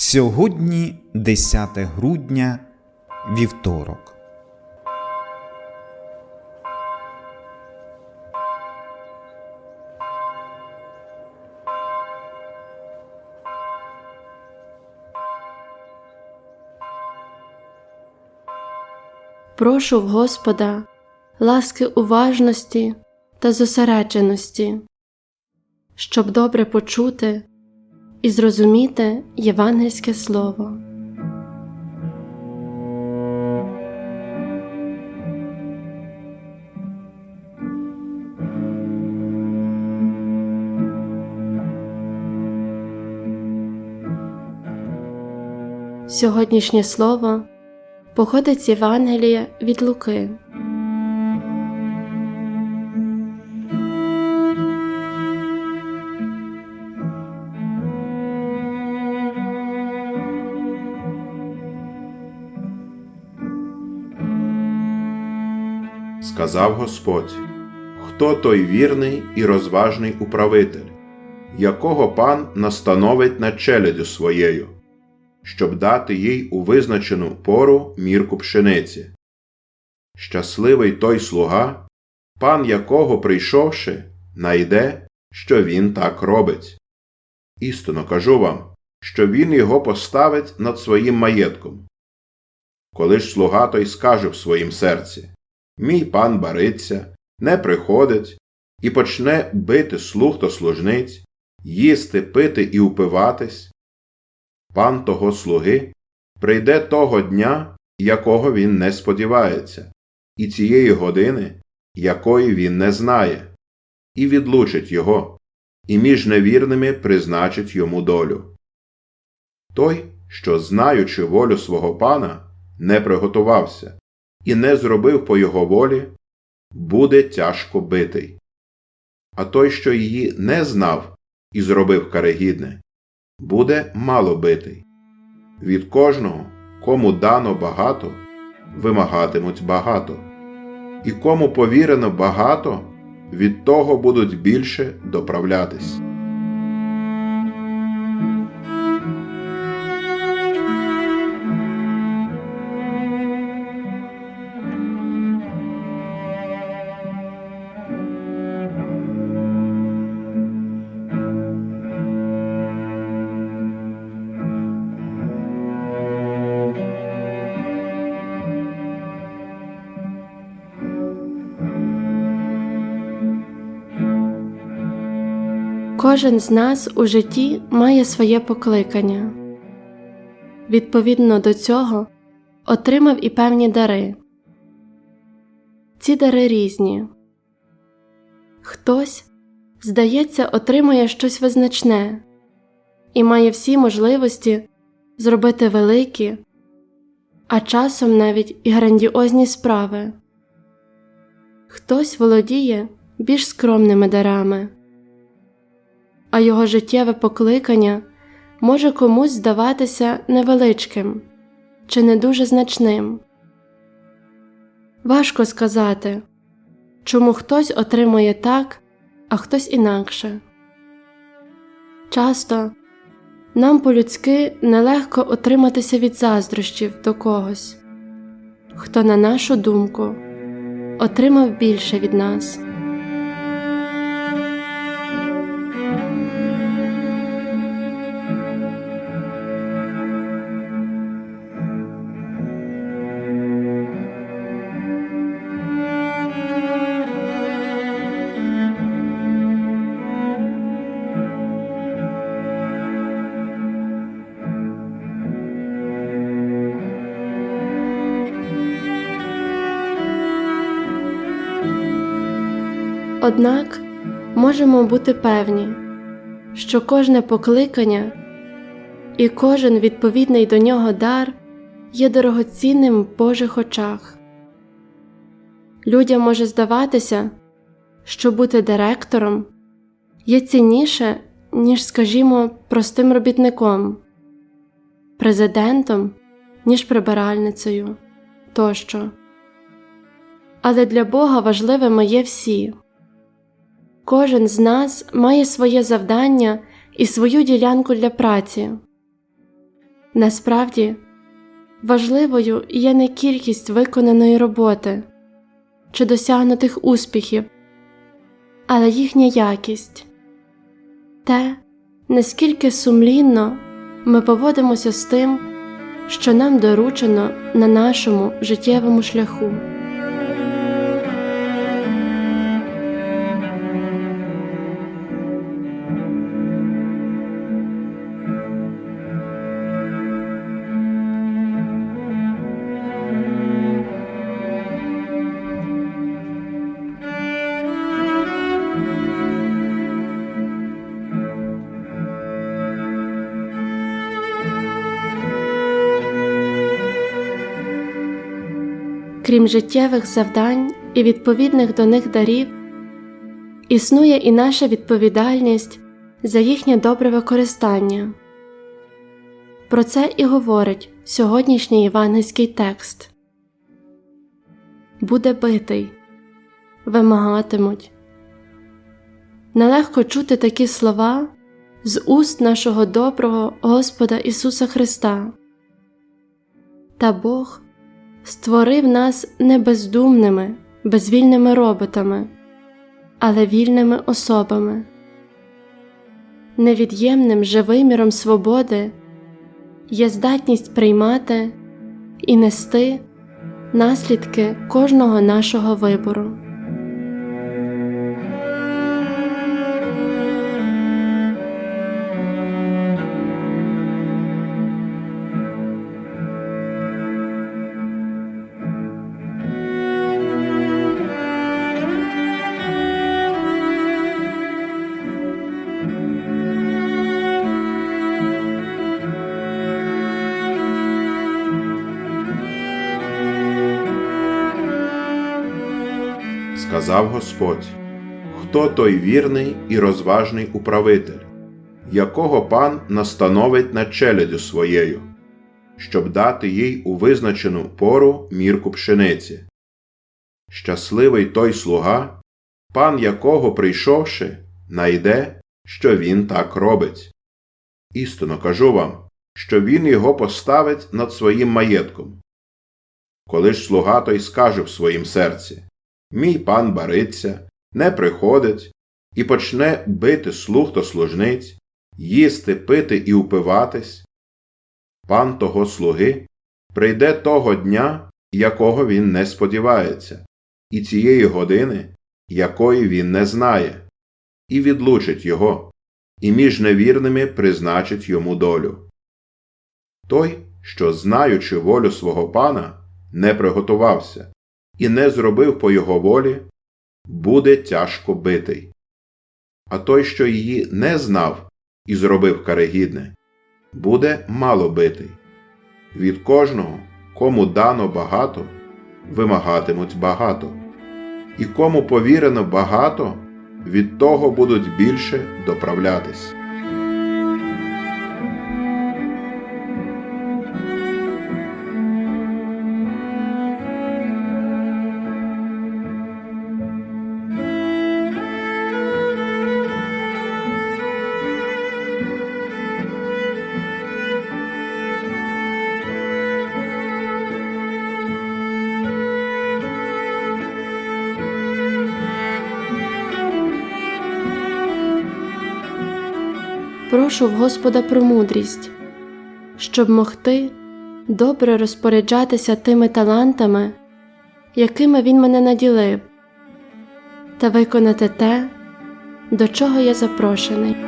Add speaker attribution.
Speaker 1: Сьогодні 10 грудня, вівторок.
Speaker 2: Прошу в Господа ласки уважності та зосередженості, щоб добре почути і зрозуміти євангельське слово. Сьогоднішнє слово походить з Євангелія від Луки.
Speaker 3: Сказав Господь, хто той вірний і розважний управитель, якого пан настановить над челядю своєю, щоб дати їй у визначену пору мірку пшениці. Щасливий той слуга, пан якого, прийшовши, найде, що він так робить. Істинно кажу вам, що він його поставить над своїм маєтком. Коли ж слуга той скаже в своїм серці Мій пан бариться, не приходить, і почне бити слуг та служниць, їсти, пити і упиватись. Пан того слуги прийде того дня, якого він не сподівається, і цієї години, якої він не знає, і відлучить його, і між невірними призначить йому долю. Той, що, знаючи волю свого пана, не приготувався і не зробив по його волі, буде тяжко битий. А той, що її не знав і зробив карегідне, буде мало битий. Від кожного, кому дано багато, вимагатимуть багато, і кому повірено багато, від того будуть більше доправлятись.
Speaker 2: Кожен з нас у житті має своє покликання. Відповідно до цього отримав і певні дари. Ці дари різні. Хтось, здається, отримує щось визначне і має всі можливості зробити великі, а часом навіть і грандіозні справи. Хтось володіє більш скромними дарами а його життєве покликання може комусь здаватися невеличким чи не дуже значним. Важко сказати, чому хтось отримує так, а хтось інакше. Часто нам по-людськи нелегко отриматися від заздрощів до когось, хто, на нашу думку, отримав більше від нас. Однак можемо бути певні, що кожне покликання і кожен відповідний до нього дар є дорогоцінним в Божих очах. Людям може здаватися, що бути директором є цінніше, ніж, скажімо, простим робітником, президентом, ніж прибиральницею тощо. Але для Бога важливими є всі. Кожен з нас має своє завдання і свою ділянку для праці. Насправді, важливою є не кількість виконаної роботи чи досягнутих успіхів, але їхня якість те, наскільки сумлінно ми поводимося з тим, що нам доручено на нашому життєвому шляху. Крім життєвих завдань і відповідних до них дарів, існує і наша відповідальність за їхнє добре використання. Про це і говорить сьогоднішній євангельський текст Буде битий, вимагатимуть. Нелегко чути такі слова з уст нашого доброго Господа Ісуса Христа. Та Бог створив нас не бездумними, безвільними роботами, але вільними особами. Невід'ємним же виміром свободи є здатність приймати і нести наслідки кожного нашого вибору.
Speaker 3: Сказав Господь: Хто той вірний і розважний управитель, якого пан настановить над челядю своєю, щоб дати їй у визначену пору мірку пшениці? Щасливий той слуга, пан якого, прийшовши, найде, що він так робить. Істинно кажу вам, що він його поставить над своїм маєтком. Коли ж слуга той скаже в своїм серці Мій пан бариться, не приходить і почне бити слуг та служниць, їсти, пити і упиватись. Пан того слуги прийде того дня, якого він не сподівається, і цієї години, якої він не знає, і відлучить його, і між невірними призначить йому долю. Той, що, знаючи волю свого пана, не приготувався і не зробив по його волі, буде тяжко битий. А той, що її не знав і зробив карегідне, буде мало битий. Від кожного, кому дано багато, вимагатимуть багато, і кому повірено багато, від того будуть більше доправлятись.
Speaker 2: Прошу в Господа про мудрість, щоб могти добре розпоряджатися тими талантами, якими Він мене наділив, та виконати те, до чого я запрошений.